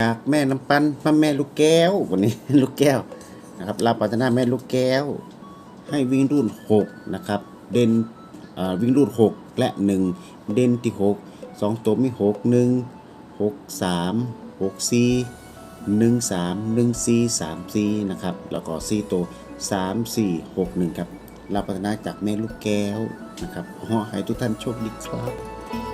จากแม่น้ำปันพ่อแม่ลูกแก้ววันนี้ ลูกแก้วนะครับราบปัฒนาแม่ลูกแก้ว ให้วิ่งรุ่น6นะครับ เด่นวิ่งรุ่น6 และ 1 เด่นที่ 6 2 ตัวมี 6 1 6 3 6 4 1 3 1 4 3 4นะครับ แล้วก็4ตัว 3 4 6 1 ครับรับปัฒนาจากแม่ลูกแก้วนะครับขอให้ทุกท่านโชคดีครับ